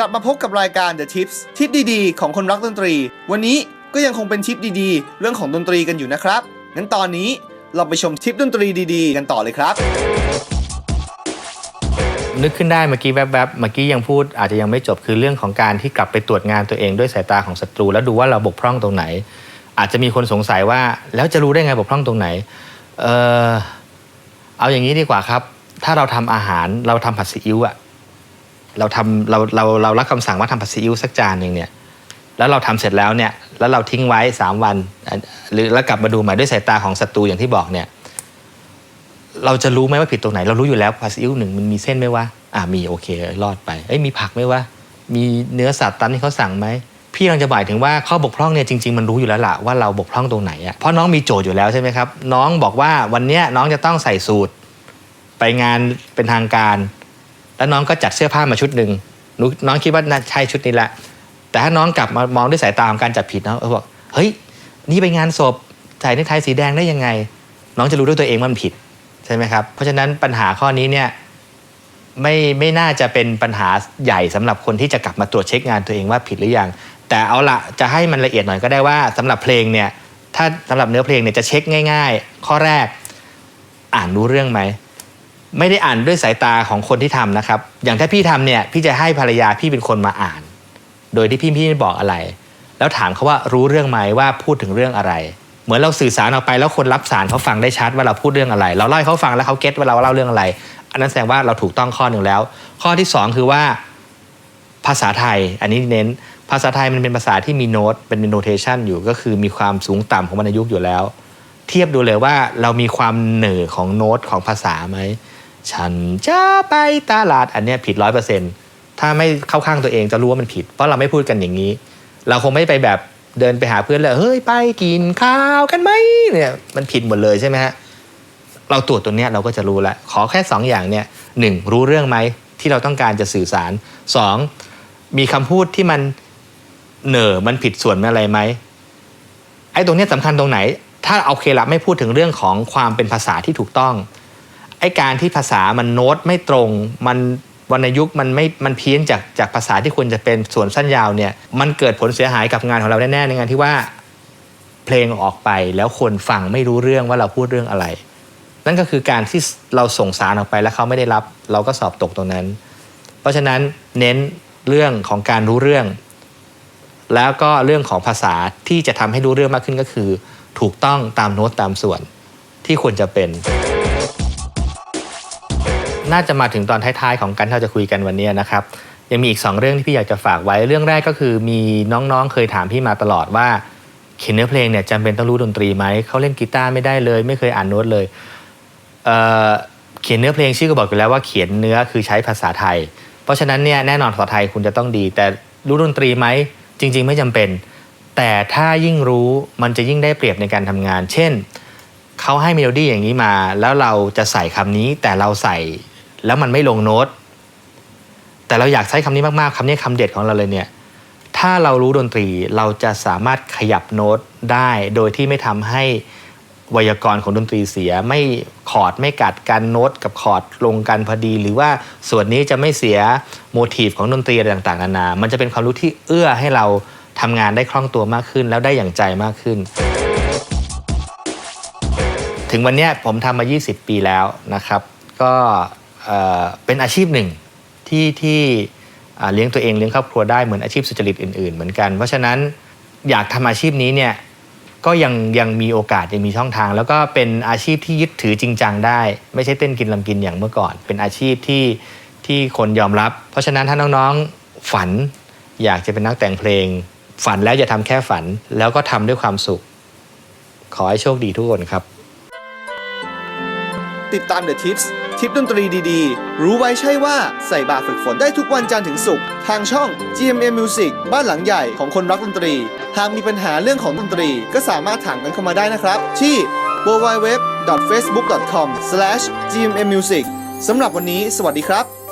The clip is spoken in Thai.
กลับมาพบกับรายการ The Tips ทิปดีๆ ของคนรักดนตรี วันนี้ก็ยังคงเป็นทิปดีๆ เรื่องของดนตรีกันอยู่นะครับ งั้นตอนนี้เราไปชมทิปดนตรีดีๆ กันต่อเลยครับ นึกขึ้นได้เมื่อกี้แวบๆ เมื่อกี้ยังพูดอาจจะยังไม่จบคือเรื่องของการที่กลับไปตรวจงานตัวเองด้วยสายตาของศัตรู แล้วดูว่าเราบกพร่องตรงไหน อาจจะมีคนสงสัยว่าแล้วจะรู้ได้ไงบกพร่องตรงไหน เออเอาอย่างนี้ดีกว่าครับ ถ้าเราทำอาหารเราทำผัดซีอิ๊วอะ เราทำเราเราเรารับคำสั่งว่าทำผัดซีอิ๊วสักจานหนึ่งเนี่ยแล้วเราทำเสร็จแล้วเนี่ยแล้วเราทิ้งไว้สามวัน หรือแล้วกลับมาดูใหม่ด้วยสายตาของศัตรูอย่างที่บอกเนี่ยเราจะรู้ไหมว่าผิดตรงไหน เรารู้อยู่แล้วผัดซีอิ๊วหนึ่งมันมีเส้นไหมวะอ่ามีโอเครอดไปเอ้ยมีผักไหมวะมีเนื้อสัตว์ตามที่เขาสั่งไหมพี่กำลังจะบ่ายถึงว่าข้อบกพร่องเนี่ยจริงๆมันรู้อยู่แล้วล่ะว่าเราบกพร่องตรงไหนอะเพราะน้องมีโจทย์อยู่แล้วใช่ไหมครับน้องบอกว่าวันเนี้ยน้องจะต้องใส่สูทไปงานเป็นทางการ แล้วน้องก็จัดเสื้อผ้ามาชุดหนึ่งน้องคิดว่าน่าใช่ชุดนี้แหละ แต่ถ้าน้องกลับมามองด้วยสายตาของการจับผิดนะเออบอกเฮ้ยนี่ไปงานศพใส่เนกไทยสีแดงได้ยังไง น้องจะรู้ด้วยตัวเองว่ามันผิดใช่ไหมครับเพราะฉะนั้นปัญหาข้อนี้เนี่ยไม่ไม่น่าจะเป็นปัญหาใหญ่สำหรับคนที่จะกลับมาตรวจเช็คงานตัวเองว่าผิดหรือยัง แต่เอาละจะให้มันละเอียดหน่อยก็ได้ว่าสำหรับเพลงเนี่ยถ้าสำหรับเนื้อเพลงเนี่ยจะเช็คง่าย ๆ ข้อแรกอ่านรู้เรื่องไหม ไม่ได้อ่านด้วยสายตาของคนที่ทำนะครับ อย่างถ้าพี่ทำเนี่ยพี่จะให้ภรรยาพี่เป็นคนมาอ่าน โดยที่พี่พี่ไม่บอกอะไร แล้วถามเขาว่ารู้เรื่องไหมว่าพูดถึงเรื่องอะไร เหมือนเราสื่อสารออกไปแล้วคนรับสารเขาฟังได้ชัดว่าเราพูดเรื่องอะไร เราเล่าให้เขาฟังแล้วเขาเก็ตว่าเราเล่าเรื่องอะไร อันนั้นแสดงว่าเราถูกต้องข้อหนึ่งแล้ว ข้อที่สองคือว่าภาษาไทย อันนี้เน้นภาษาไทยมันเป็นภาษาที่มีโน้ตเป็นโนเทชันอยู่ก็คือมีความสูงต่ำของวรรณยุกต์อยู่แล้ว เทียบดูเลยว่าเรามีความเหนือของโน้ตของภาษาไหม ฉันจะไปตลาดอันเนี้ยผิดร้อยเปอร์เซ็นต์ถ้าไม่เข้าข้างตัวเองจะรู้ว่ามันผิด เพราะเราไม่พูดกันอย่างนี้ เราคงไม่ไปแบบเดินไปหาเพื่อนเลยเฮ้ยไปกินข้าวกันไหมเนี่ยมันผิดหมดเลยใช่ไหมฮะเราตรวจตัวเนี้ยเราก็จะรู้แล้วขอแค่สองอย่างเนี่ยหนึ่งรู้เรื่องไหมที่เราต้องการจะสื่อสารสองมีคำพูดที่มันเหน่อมันผิดส่วนอะไรไหมไอ้ตรงเนี้ยสำคัญตรงไหน ถ้าเอาเคละไม่พูดถึงเรื่องของความเป็นภาษาที่ถูกต้อง อ้การที่ภาษามันโน้ตไม่ตรง มันวรรณยุกต์มันไม่ มันเพี้ยนจากจากภาษาที่ควรจะเป็นส่วนสั้นยาวเนี่ย มันเกิดผลเสียหายกับงานของเราแน่ๆในงานที่ว่าเพลงออกไปแล้วคนฟังไม่รู้เรื่องว่าเราพูดเรื่องอะไร นั่นก็คือการที่เราส่งสารออกไปแล้วเขาไม่ได้รับ เราก็สอบตกตรงนั้น เพราะฉะนั้นเน้นเรื่องของการรู้เรื่อง แล้วก็เรื่องของภาษาที่จะทำให้รู้เรื่องมากขึ้นก็คือ ถูกต้องตามโน้ตตามส่วนที่ควรจะเป็น น่าจะมาถึงตอนท้ายๆของการที่เราจะคุยกันวันนี้นะครับยังมีอีก 2 เรื่องที่พี่อยากจะฝากไว้เรื่องแรกก็คือมีน้องๆเคยถามพี่มาตลอดว่าเขียนเนื้อเพลงเนี่ยจำเป็นต้องรู้ดนตรีไหมเขาเล่นกีตาร์ไม่ได้เลย ไม่เคยอ่านโน้ตเลยเเขียนเนื้อเพลงชื่อก็บอกอยู่แล้วว่าเขียนเนื้อคือใช้ภาษาไทย เพราะฉะนั้นเนี่ยแน่นอนภาษาไทยคุณจะต้องดี แต่รู้ดนตรีไหมจริง ๆ ไม่จำเป็น แต่ถ้ายิ่งรู้มันจะยิ่งได้เปรียบในการทำงาน เช่นเขาให้เมโลดี้อย่างนี้มา แล้วเราจะใส่คำนี้แต่เราใส่ แล้วมันไม่ลงโน้ต แต่เราอยากใช้คำนี้มากๆคำนี้คำเด็ดของเราเลยเนี่ยถ้าเรารู้ดนตรีเราจะสามารถขยับโน้ตได้ โดยที่ไม่ทำให้ไวยากรณ์ของดนตรีเสีย ไม่คอร์ดไม่กัดกันโน้ตกับคอร์ดลงกันพอดี หรือว่าส่วนนี้จะไม่เสียโมทีฟของดนตรีอะไรต่างๆนานา มันจะเป็นความรู้ที่เอื้อให้เราทำงานได้คล่องตัวมากขึ้น แล้วได้อย่างใจมากขึ้น ถึงวันนี้ผมทำมา 20 ปีแล้วนะครับ ก็ เป็นอาชีพหนึ่งที่ที่เลี้ยงตัวเองเลี้ยงครอบครัวได้เหมือนอาชีพสุจริตอื่นๆ เหมือนกัน เพราะฉะนั้นอยากทำอาชีพนี้เนี่ยก็ยังยังมีโอกาสยังมีช่องทาง แล้วก็เป็นอาชีพที่ยึดถือจริงจังได้ ไม่ใช่เต้นกินลำกินอย่างเมื่อก่อน เป็นอาชีพที่ที่คนยอมรับ เพราะฉะนั้นถ้าน้องๆฝันอยากจะเป็นนักแต่งเพลง ฝันแล้วอย่าทำแค่ฝันแล้วก็ทำด้วยความสุข ขอให้โชคดีทุกคนครับ ติดตาม The Tips ทิปดนตรีดีๆ รู้ไว้ใช่ว่าใส่บาฝึกฝนได้ทุกวันจันทร์ถึงศุกร์ทางช่อง GMM Music บ้านหลังใหญ่ของคนรักดนตรี หากมีปัญหาเรื่องของดนตรี ก็สามารถถามกันเข้ามาได้นะครับ ที่ www.facebook.com/gmmmusic สำหรับวันนี้ สวัสดีครับ